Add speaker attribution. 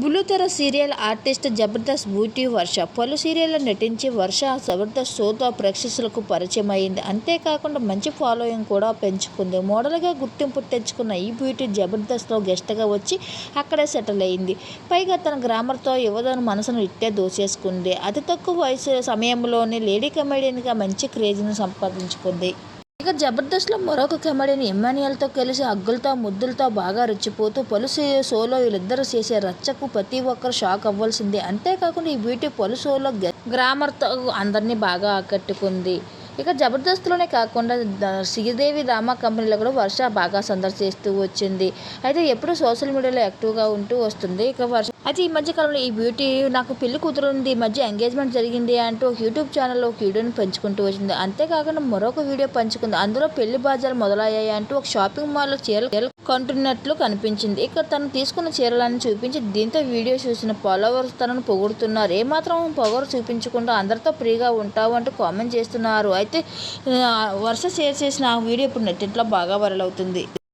Speaker 1: బులుతెర serial artist Jabardasth beauty Varsha. పలు సీరియల్లో నటించి వర్ష జబర్దస్త్ షోతో ప్రేక్షకులకు పరిచయం అయింది అంతేకాకుండా మంచి ఫాలోయింగ్ కూడా పెంచుకుంది. మోడల్గా గుర్తింపు తెచ్చుకున్న ఈ బ్యూటీ జబర్దస్త్లో గెస్ట్గా వచ్చి అక్కడే సెటిల్ అయింది. పైగా తన గ్రామర్తో యువతను మనసును ఇట్టే దోచేసుకుంది అతి తక్కువ వయసు సమయంలోనే లేడీ కమెడియన్గా మంచి క్రేజ్ను సంపాదించుకుంది. ఇక జబర్దస్త్లో మరొక కమెడియన్ ఇమ్మాన్యుయల్తో కలిసి అగ్గులతో ముద్దులతో బాగా రెచ్చిపోతూ పలు షోలో వీళ్ళిద్దరూ చేసే రచ్చకు ప్రతి ఒక్కరు షాక్ అవ్వాల్సిందే. అంతేకాకుండా ఈ బ్యూటీ పలు షోలో గ్రామర్తో అందరినీ బాగా ఆకట్టుకుంది. ఇక జబర్దస్త్లోనే కాకుండా శ్రీదేవి డ్రామా కంపెనీలో కూడా వర్ష బాగా సందర్శిస్తూ వచ్చింది. అయితే ఎప్పుడు సోషల్ మీడియాలో యాక్టివ్గా ఉంటూ వస్తుంది. ఇక వర్ష అయితే ఈ మధ్య కాలంలో ఈ బ్యూటీ నాకు పెళ్ళి కూతురు ఉంది. ఈ మధ్య ఎంగేజ్మెంట్ జరిగింది అంటూ ఒక యూట్యూబ్ ఛానల్లో ఒక వీడియోని పంచుకుంటూ వచ్చింది. అంతేకాకుండా మరొక వీడియో పంచుకుంది. అందులో పెళ్ళి బాజాలు మొదలయ్యాయి అంటూ ఒక షాపింగ్ మాల్లో చీరలు చీరలు కొంటున్నట్లు కనిపించింది. ఇక తను తీసుకున్న చీరలను చూపించి దీంతో వీడియో చూసిన ఫాలోవర్స్ తనను పొగుడుతున్నారు. ఏమాత్రం పొగరు చూపించకుండా అందరితో ఫ్రీగా ఉంటావు అంటూ కామెంట్ చేస్తున్నారు. అయితే వరుస వర్ష షేర్ చేసిన ఆ వీడియో ఇప్పుడు నెట్టింట్లో బాగా వైరల్ అవుతుంది.